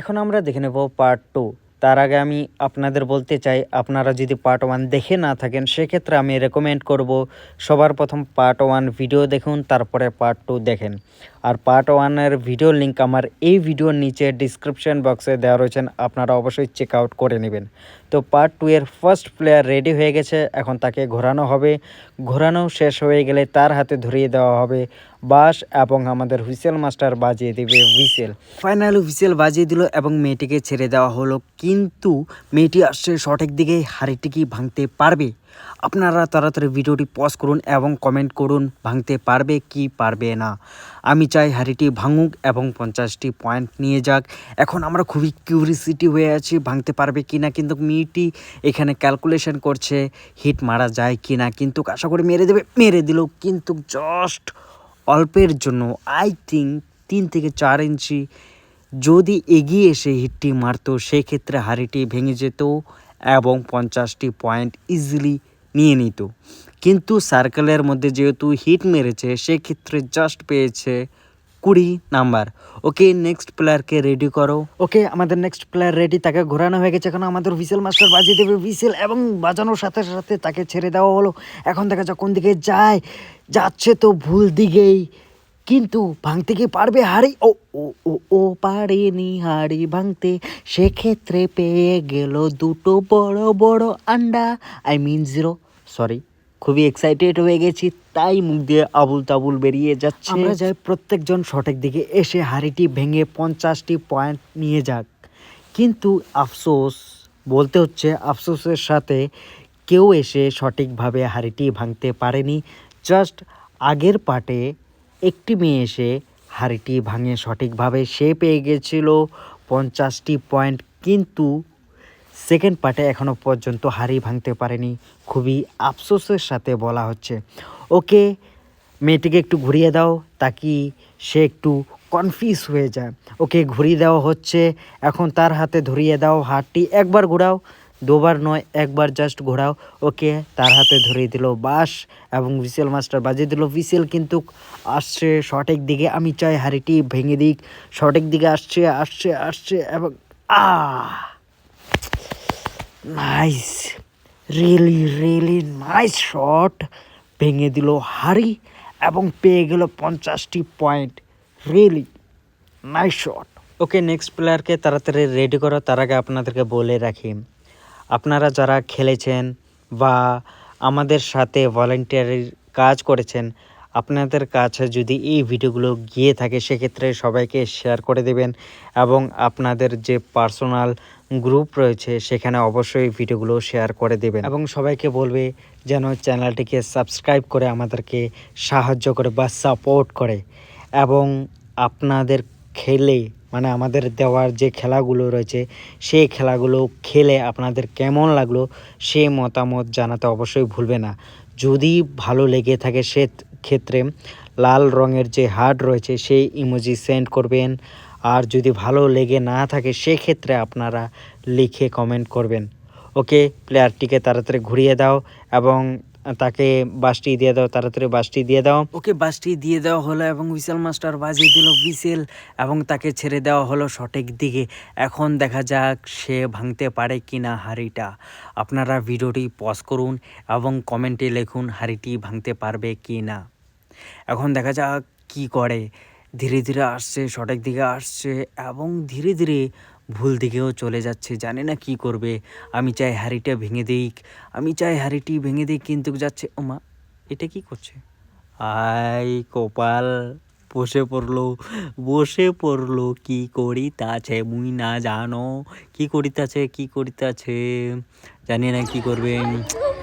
এখন আমরা দেখে নেব পার্ট টু তার আগে আমি আপনাদের বলতে চাই, আপনারা যদি পার্ট ওয়ান দেখে না থাকেন, সেক্ষেত্রে আমি রেকমেন্ড করব সবার প্রথম পার্ট ওয়ান ভিডিও দেখুন, তারপরে পার্ট টু দেখেন। আর পার্ট ওয়ানের ভিডিও লিঙ্ক আমার এই ভিডিওর নিচে ডিসক্রিপশন বক্সে দেওয়া রয়েছেন আপনারা অবশ্যই চেক আউট করে নেবেন। তো পার্ট টু এর ফার্স্ট প্লেয়ার রেডি হয়ে গেছে, এখন তাকে ঘোরানো হবে। ঘোরানো শেষ হয়ে গেলে তার হাতে ধরিয়ে দেওয়া হবে বাস এবং আমাদের হুইসেল মাস্টার বাজিয়ে দেবে হুইসেল। ফাইনালি হুইসেল বাজিয়ে দিল এবং মেয়েটিকে ছেড়ে দেওয়া হলো, কিন্তু মেয়েটি আসছে সঠিক দিকে হাড়িটি কি ভাঙতে পারবে? আপনারা তাড়াতাড়ি ভিডিওটি পজ করুন এবং কমেন্ট করুন, ভাঙতে পারবে কি পারবে না। আমি চাই হাড়িটি ভাঙুক এবং পঞ্চাশটি পয়েন্ট নিয়ে যাক। এখন আমরা খুবই কিউরিসিটি হয়ে আছি, ভাঙতে পারবে কি না, কিন্তু মেয়েটি এখানে ক্যালকুলেশন করছে হিট মারা যায় কি না, কিন্তু আশা করি মেরে দেবে, মেরে দিল, কিন্তু জাস্ট অল্পের জন্য আই থিঙ্ক তিন থেকে চার ইঞ্চি। যদি এগিয়ে এসে হিটটি মারতো, সেক্ষেত্রে হাড়িটি ভেঙে যেত। এবং পঞ্চাশটি পয়েন্ট ইজিলি নিয়ে নিত। কিন্তু সার্কেলের মধ্যে যেহেতু হিট মেরেছে, সেক্ষেত্রে জাস্ট পেয়েছে কুড়ি নাম্বার ওকে নেক্সট প্লেয়ারকে রেডি করো। ওকে, আমাদের নেক্সট প্লেয়ার রেডি তাকে ঘোরানো হয়ে গেছে। এখন আমাদের হুইসেল মাস্টার বাজিয়ে দেবে। হুইসেল এবং বাজানোর সাথে সাথে তাকে ছেড়ে দেওয়া হলো। এখন দেখা যাক কোন দিকে যায়। যাচ্ছে তো ভুল দিকেই। কিন্তু ভাঙতে কি পারবে হাড়ি? ও ও ও ও পারেনি হাড়ি ভাঙতে। সেক্ষেত্রে পেয়ে গেল দুটো বড় বড় আন্ডা। আই মিন জিরো সরি খুবই এক্সাইটেড হয়ে গেছি। তাই মুখ দিয়ে আবুল তাবুল বেরিয়ে যাচ্ছে। আমরা যাই প্রত্যেকজন সঠিক দিকে এসে হাড়িটি ভেঙে পঞ্চাশটি পয়েন্ট নিয়ে যাক। কিন্তু আফসোস, বলতে হচ্ছে আফসোসের সাথে কেউ এসে সঠিকভাবে হাড়িটি ভাঙতে পারেনি। জাস্ট আগের পার্টে একটি মেয়ে এসে হাড়িটি ভাঙে সঠিকভাবে সে পেয়ে গেছিল পঞ্চাশটি পয়েন্ট, কিন্তু সেকেন্ড পার্টে এখনও পর্যন্ত হাড়ি ভাঙতে পারেনি। খুবই আফসোসের সাথে বলা হচ্ছে। ওকে, মেয়েটিকে একটু ঘুরিয়ে দাও, তাকি সে একটু কনফিউজ হয়ে যায়। ওকে ঘুরিয়ে দেওয়া হচ্ছে। এখন তার হাতে ধরিয়ে দাও হাতটি একবার ঘোরাও। দুবার নয়, একবার জাস্ট ঘোরাও। ওকে, তার হাতে ধরিয়ে দিল বাস এবং ভিসেল মাস্টার বাজিয়ে দিল ভিসেল কিন্তু আসছে সঠিক দিকে। আমি চাই হাড়িটি ভেঙে দিক। সঠিক দিকে আসছে আসছে আসছে এবং আহ! Nice really really nice shot ভেঙে দিল হাড়ি এবং পেয়ে গেল পঞ্চাশটি point really nice shot okay next প্লেয়ারকে তাড়াতাড়ি রেডি করো, তার আগে আপনাদেরকে বলে রাখি। আপনারা যারা খেলেছেন বা আমাদের সাথে ভলেন্টিয়ারির কাজ করেছেন, আপনাদের কাছে যদি এই ভিডিওগুলো গিয়ে থাকে, সেক্ষেত্রে সবাইকে শেয়ার করে দেবেন এবং আপনাদের যে পার্সোনাল গ্রুপ রয়েছে, সেখানে অবশ্যই ভিডিওগুলো শেয়ার করে দেবেন। এবং সবাইকে বলবে যেন চ্যানেলটিকে সাবস্ক্রাইব করে আমাদেরকে সাহায্য করে বা সাপোর্ট করে এবং আপনাদের খেলে মানে আমাদের দেওয়ার যে খেলাগুলো রয়েছে, সেই খেলাগুলো খেলে আপনাদের কেমন লাগল সে মতামত জানাতে অবশ্যই ভুলবে না। যদি ভালো লেগে থাকে সে ক্ষেত্রে লাল রঙের যে হার্ট রয়েছে, সেই ইমোজি সেন্ড করবেন। আর যদি ভালো লেগে না থাকে সেক্ষেত্রে আপনারা লিখে কমেন্ট করবেন। ওকে, প্লেয়ারটিকে তাড়াতাড়ি ঘুরিয়ে দাও এবং তাকে বাসটি দিয়ে দাও, তাড়াতাড়ি বাসটি দিয়ে দাও। ওকে, বাসটি দিয়ে দেওয়া হলো এবং হুইসেল মাস্টার বাজিয়ে দিল হুইসেল এবং তাকে ছেড়ে দেওয়া হলো সঠিক দিকে। এখন দেখা যাক সে ভাঙতে পারে কি না হাড়িটা। আপনারা ভিডিওটি পজ করুন এবং কমেন্টে লিখুন হাড়িটি ভাঙতে পারবে কি না এখন দেখা যাক কি করে। ধীরে ধীরে আসছে, সঠিক দিকে আসছে এবং ধীরে ধীরে ভুল দিকেও চলে যাচ্ছে, জানে না কি করবে। আমি চাই হাড়িটা ভেঙে দিক, আমি চাই হাড়িটি ভেঙে দিক, কিন্তু যাচ্ছে ওমা এটা কি করছে? আই কপাল, বসে পড়ল বসে পড়ল, কি করিতাছে মুই না জানো, কি করিতাছে কি করিতাছে, জানি না কি করবে।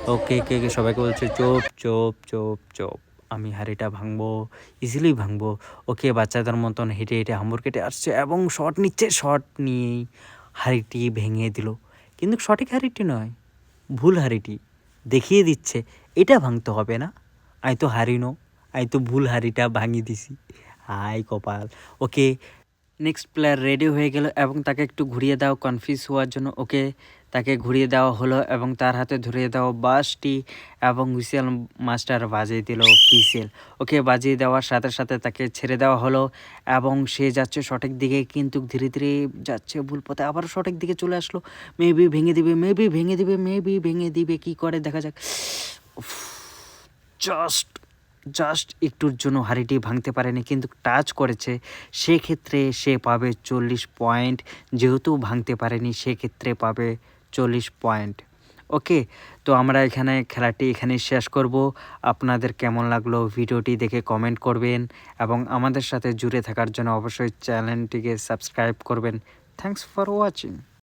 ওকে, কে কে, সবাইকে বলছে, চোপ চোপ চোপ চোপ। আমি হাড়িটা ভাঙবো ইজিলি ভাঙবো। ওকে বাচ্চাদের মতন হেঁটে হেঁটে হাম্বর কেটে আসছে এবং শট নিচ্ছে, শট নিয়েই হাড়িটি ভেঙে দিল। কিন্তু সঠিক হাড়িটি নয়, ভুল হাড়িটি দেখিয়ে দিচ্ছে, এটা ভাঙতে হবে না। আই তো হারিনো আই তো ভুল হাড়িটা ভাঙিয়ে দিছি। হাই কপাল। ওকে নেক্সট প্লেয়ার রেডি হয়ে গেল এবং তাকে একটু ঘুরিয়ে দাও কনফিউজ হওয়ার জন্য। ওকে তাকে ঘুরিয়ে দেওয়া হলো এবং তার হাতে ধরিয়ে দেওয়া বাসটি এবং হুইসেল মাস্টার বাজিয়ে দিল হুইসেল। ওকে বাজিয়ে দেওয়ার সাথে সাথে তাকে ছেড়ে দেওয়া হলো এবং সে যাচ্ছে সঠিক দিকে কিন্তু ধীরে ধীরে যাচ্ছে ভুল পথে। আবার সঠিক দিকে চলে আসলো। মেবি ভেঙে দিবে, মেবি ভেঙে দিবে, মেবি ভেঙে দিবে। কি করে? দেখা যাক। জাস্ট জাস্ট একটুর জন্য হাড়িটি ভাঙতে পারেনি, কিন্তু টাচ করেছে। সেক্ষেত্রে সে পাবে চল্লিশ পয়েন্ট। যেহেতু ভাঙতে পারেনি, সেক্ষেত্রে পাবে চল্লিশ পয়েন্ট। ওকে? তো আমরা এখানে খেলাটি এখানেই শেষ করব। আপনাদের কেমন লাগল ভিডিওটি দেখে কমেন্ট করবেন এবং আমাদের সাথে জুড়ে থাকার জন্য অবশ্যই চ্যানেলটিকে সাবস্ক্রাইব করবেন। Thanks for watching.